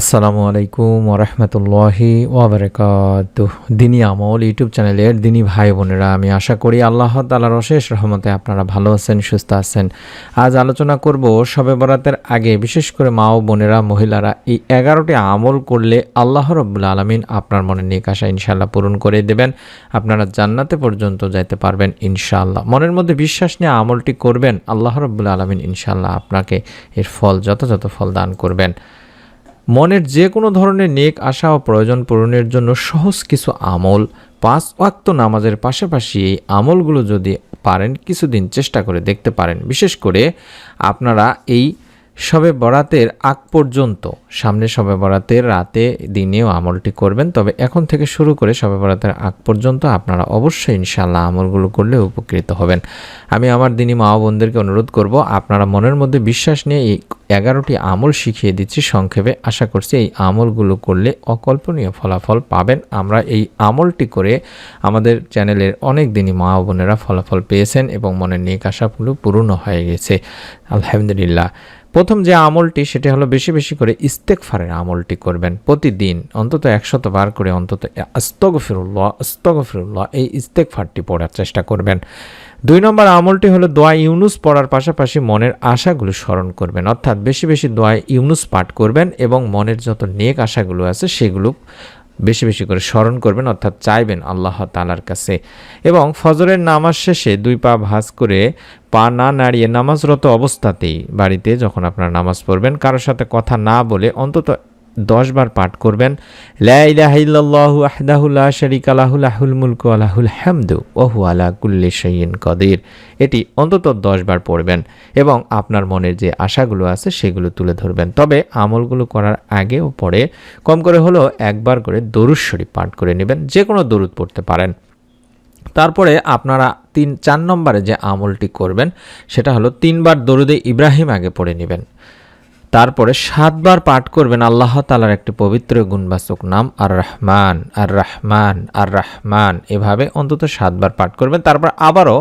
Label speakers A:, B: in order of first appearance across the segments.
A: আসসালামু আলাইকুম ওরহমতুল্লাহি ওবরাকাত। দিনী আমল ইউটিউব চ্যানেলের দিনী ভাই বোনেরা, আমি আশা করি আল্লাহ তালার অশেষ রহমতে আপনারা ভালো আছেন, সুস্থ আছেন। আজ আলোচনা করব শবে বরাতের আগে বিশেষ করে মা ও বোনেরা, মহিলারা এই এগারোটি আমল করলে আল্লাহ রব্বুল আলমিন আপনার মনে নিক ইনশাল্লাহ পূরণ করে দেবেন। আপনারা জান্নাতে পর্যন্ত যাইতে পারবেন ইনশাল্লাহ মনের মধ্যে বিশ্বাস নিয়ে আমলটি করবেন, আল্লাহ রব্বুল আলমিন ইনশাআল্লাহ আপনাকে এর ফল, যথাযথ ফল দান করবেন। মনের যে কোনো ধরনের নেক আশা ও প্রয়োজন পূরণের জন্য সহজ কিছু আমল, পাঁচ ওয়াক্ত নামাজের পাশাপাশি এই আমলগুলো যদি পারেন, কিছুদিন চেষ্টা করে দেখতে পারেন। বিশেষ করে আপনারা এই শবে বরাতের আগ পর্যন্ত, সামনে শবে বরাতের রাতে দিনেও আমলটি করবেন। তবে এখন থেকে শুরু করে শবে বরাতের আগ পর্যন্ত আপনারা অবশ্যই ইনশাল্লাহ আমলগুলো করলে উপকৃত হবেন। আমি আমার দিনী মা বোনদেরকে অনুরোধ করব, আপনারা মনের মধ্যে বিশ্বাস নিয়ে এই এগারোটি আমল শিখিয়ে দিচ্ছি সংক্ষেপে। আশা করছি এই আমলগুলো করলে অকল্পনীয় ফলাফল পাবেন। আমরা এই আমলটি করে আমাদের চ্যানেলের অনেক দিনই মা বোনেরা ফলাফল পেয়েছেন এবং মনের নেক আশাগুলো পূর্ণ হয়ে গেছে। আলহামদুলিল্লাহ। প্রথম যে আমলটি, সেটি হলো বেশি বেশি করে ইস্তেকফারের আমলটি করবেন প্রতিদিন, অন্তত একশত বার করে অন্তত আস্তগফিরুল্লাহ আস্তগফিরুল্লাহ, এই ইস্তেকফারটি পড়ার চেষ্টা করবেন। দুই নম্বর আমলটি হলো দোয়া ইউনুস পড়ার পাশাপাশি মনের আশাগুলো স্মরণ করবেন। অর্থাৎ বেশি বেশি দোয়া ইউনুস পাঠ করবেন এবং মনের যত নেক আশাগুলো আছে সেগুলো বেশি বেশি করে স্মরণ করবেন, অর্থাৎ চাইবেন আল্লাহ তালার কাছে। এবং ফজরের নামাজ শেষে দুই পা ভাঁজ করে পা না নাড়িয়ে নামাজরত অবস্থাতেই বাড়িতে যখন আপনারা নামাজ পড়বেন কারোর সাথে কথা না বলে অন্তত দশবার পাঠ করবেন। লাহু আহদাহুল্লাহ শরিক আলাহুল মুলকু আলাহুল হামদু ওহু আলা কুল্লি সঈন কদির। এটি অন্তত দশবার পড়বেন এবং আপনার মনের যে আশাগুলো আছে সেগুলো তুলে ধরবেন। তবে আমলগুলো করার আগে ও পরে কম করে হলেও একবার করে দরুদ শরীফ পাঠ করে নেবেন যে কোনো দরুদ পড়তে পারেন। তারপরে আপনারা তিন, চার নম্বরে যে আমলটি করবেন, সেটা হলো তিনবার দরুদে ইব্রাহিম আগে পড়ে নেবেন। তারপরে সাতবার পাঠ করবেন আল্লাহ তালার একটি পবিত্র গুণবাচক নাম আর রহমান আর রহমান আর রহমান এভাবে অন্তত সাতবার পাঠ করবেন। তারপর আবারও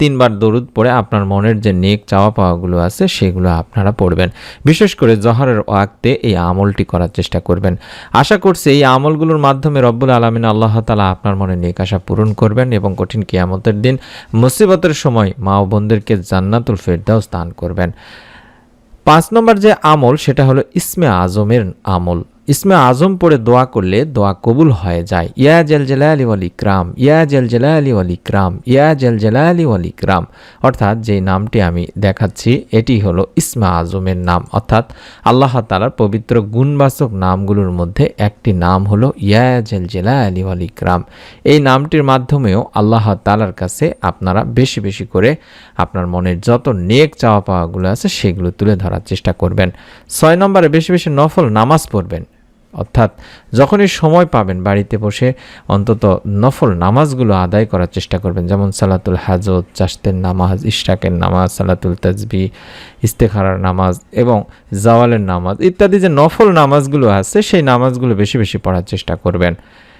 A: তিনবার দরুদ পড়ে আপনার মনের যে নেক চাওয়া পাওয়াগুলো আছে, সেগুলো আপনারা পড়বেন। বিশেষ করে জহরের ওয়াক্তে এই আমলটি করার চেষ্টা করবেন। আশা করছি এই আমলগুলোর মাধ্যমে রব্বুল আলমিন আল্লাহ তালা আপনার মনে নেক আশা পূরণ করবেন এবং কঠিন কিয়ামতের দিন মুসিবতের সময় মা বোনদেরকে জান্নাতুল ফেরদাও স্থান করবেন। পাঁচ নম্বর যে আমল সেটা হলো ইসমে আজমের আমল। ইসমে আজম পড়ে দোয়া করলে দোয়া কবুল হয়ে যায়। ইয়া জেল জেলালি ওয়াল ইকরাম, ইয়া জেল জেলালি ওয়াল ইকরাম, ইয়া জেল জেলালি ওয়াল ইকরাম। অর্থাৎ যে নামটি আমি দেখাচ্ছি, এটি হলো ইসমে আজমের নাম। অর্থাৎ আল্লাহ তালার পবিত্র গুণবাচক নামগুলোর মধ্যে একটি নাম হলো ইয়া জেল জেলালি ওয়াল ইকরাম। এই নামটির মাধ্যমেও আল্লাহ তালার কাছে আপনারা বেশি বেশি করে আপনার মনের যত নেক চাওয়া পাওয়াগুলো আছে, সেগুলো তুলে ধরার চেষ্টা করবেন। ছয় নম্বরে বেশি বেশি নফল নামাজ পড়বেন। অর্থাৎ যখনই সময় পাবেন বাড়িতে বসে অন্তত নফল নামাজগুলো আদায় করার চেষ্টা করবেন। যেমন সালাতুল হাজত চাষতের নামাজ, ইশরাকের নামাজ, সালাতুল তাজবি, ইস্তেখারার নামাজ এবং জাওয়ালের নামাজ ইত্যাদি যে নফল নামাজগুলো আছে, সেই নামাজগুলো বেশি বেশি পড়ার চেষ্টা করবেন।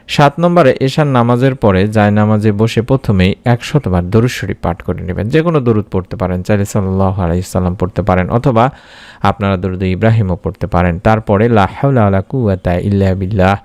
A: সাত নম্বরে এশার নামাজের পরে যায় নামাজে বসে প্রথমেই একশতবার দরুদ শরীফ পাঠ করে নেবেন। যে কোনো দরুদ পড়তে পারেন, চাইলে সাল্লাহ আলাইসাল্লাম পড়তে পারেন, অথবা আপনারা দরুদ ইব্রাহিমও পড়তে পারেন। তারপরে লাহাউলা কুয়াতা ইল্লা বিল্লাহ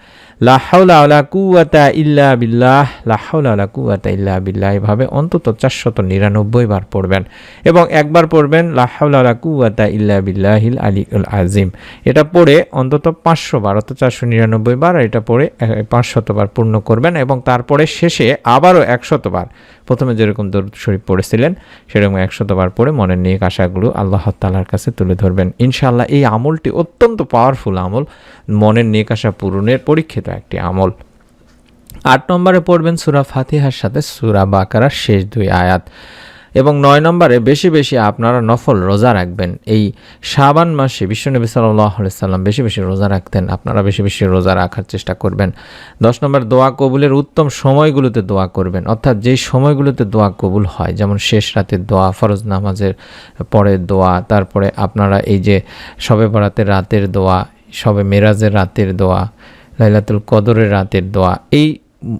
A: লাহাউলা কুয়াতা ইল্লা বিল্লাহ লাহাউলা কুয়াতা ইল্লা বিল্লাহ, এভাবে অন্তত চারশত নিরানব্বই বার পড়বেন। এবং একবার পড়বেন লাহাউলা কুয়াতা ইল্লা বিল্লাহিল আলী উল আজিম এটা পড়ে অন্তত পাঁচশো বার, অর্থাৎ চারশো নিরানব্বই বার এটা পড়ে পাঁচশতবার পূর্ণ করবেন এবং তারপরে শেষে আবারও একশতবার প্রথমে যেরকম দরুদ শরীফ পড়েছিলেন, সেরকম একশতবার পড়ে মনের নিয়ে আশাগুলো আল্লাহ তালার কাছে তুলে ধরবেন। ইনশাআল্লাহ এই আমলটি অত্যন্ত পাওয়ারফুল আমল। মনের নিয়ে আশা পূরণের পরীক্ষিত একটি আমল। আট নম্বরে পড়বেন সুরা ফাতিহার সাথে সুরা বাকারার শেষ দুই আয়াত। এবং নয় নম্বরে বেশি বেশি আপনারা নফল রোজা রাখবেন। এই শাবান মাসে বিশ্বনবী সাল্লাহ সাল্লাম বেশি বেশি রোজা রাখতেন, আপনারা বেশি বেশি রোজা রাখার চেষ্টা করবেন। দশ নম্বর, দোয়া কবুলের উত্তম সময়গুলোতে দোয়া করবেন। অর্থাৎ যেই সময়গুলোতে দোয়া কবুল হয়, যেমন শেষ রাতের দোয়া, ফরজ নামাজের পরে দোয়া, তারপরে আপনারা এই যে সবে বরাতের রাতের দোয়া সবে মেরাজের রাতের দোয়া, লাইলাতুল কদরের রাতের দোয়া, এই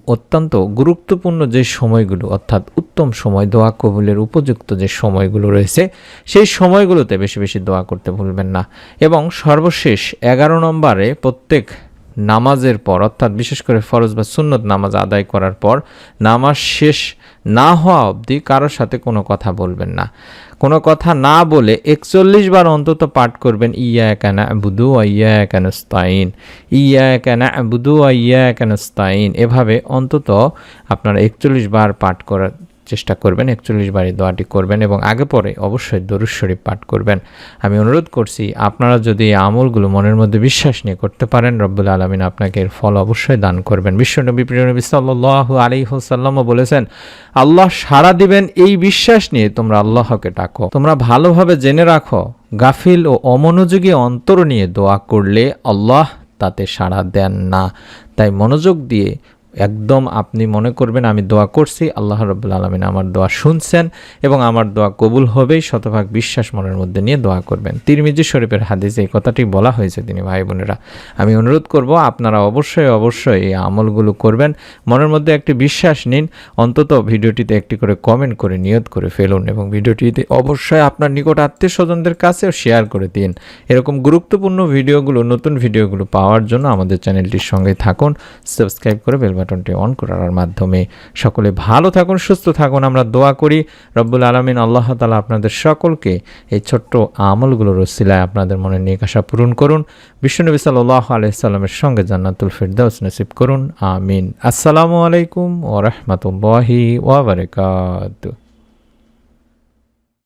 A: অত্যন্ত গুরুত্বপূর্ণ যে সময়গুলো, অর্থাৎ উত্তম সময়, দোয়া কবুলের উপযুক্ত যে সময়গুলো রয়েছে, সেই সময়গুলোতে বেশি বেশি দোয়া করতে ভুলবেন না। এবং সর্বশেষ এগারো নম্বরে প্রত্যেক নামাজের পর, অর্থাৎ বিশেষ করে ফরজ বা সুন্নত নামাজ আদায় করার পর, নামাজ শেষ না হওয়া অবধি কারোর সাথে কোনো কথা বলবেন না। কোনো কথা না বলে একচল্লিশ বার অন্তত পাঠ করবেন ইয়া কেনা বুধু ইয়া কেন স্তাইন ইয়া কেনা বুধু ইয়া কেন স্তাইন এভাবে অন্তত আপনারা একচল্লিশ বার পাঠ করার চেষ্টা করবেন, একচল্লিশ বারই দোয়াটি করবেন এবং আগে পরে অবশ্যই দরুদ শরীফ পাঠ করবেন। আমি অনুরোধ করছি, আপনারা যদি এই আমলগুলো মনের মধ্যে বিশ্বাস নিয়ে করতে পারেন, রব্বুল আলমিন আপনাকে এর ফল অবশ্যই দান করবেন। বিশ্বনবী প্রিয়নবী সাল্লাহ আলী হোসাল্লামও বলেছেন, আল্লাহ সাড়া দিবেন এই বিশ্বাস নিয়ে তোমরা আল্লাহকে ডাকো। তোমরা ভালোভাবে জেনে রাখো, গাফিল ও অমনোযোগী অন্তর নিয়ে দোয়া করলে আল্লাহ তাতে সাড়া দেন না। তাই মনোযোগ দিয়ে একদম আপনি মনে করবেন, আমি দোয়া করছি, আল্লাহ রব্বুল আলমিন আমার দোয়া শুনছেন এবং আমার দোয়া কবুল হবেই, শতভাগ বিশ্বাস মনের মধ্যে নিয়ে দোয়া করবেন। তিরমিজি শরীফের হাদিসে এই কথাটি বলা হয়েছে তিনি, ভাই বোনেরা। আমি অনুরোধ করব, আপনারা অবশ্যই অবশ্যই এই আমলগুলো করবেন। মনের মধ্যে একটি বিশ্বাস নিন, অন্তত ভিডিওটিতে একটি করে কমেন্ট করে নিয়ত করে ফেলুন এবং ভিডিওটিতে অবশ্যই আপনার নিকট আত্মীয় স্বজনদের কাছেও শেয়ার করে দিন। এরকম গুরুত্বপূর্ণ ভিডিওগুলো, নতুন ভিডিওগুলো পাওয়ার জন্য আমাদের চ্যানেলটির সঙ্গে থাকুন। সাবস্ক্রাইব করে বেল বাটনটি অন করার মাধ্যমে। সকলে ভালো থাকুন, সুস্থ থাকুন। আমরা দোয়া করি, রব্বুল আলমিন আল্লাহ তালা আপনাদের সকলকে এই ছোট্ট আমলগুলোর রসিলায় আপনাদের মনে নিয়ে আশা পূরণ করুন। বিশ্বনবী সাল্লাহ আলাইসাল্লামের সঙ্গে জান্নাতুল ফিরদাউস নসিব করুন। আমিন। আসসালামু আলাইকুম ওরহমতুল্লাহি ওবরকাত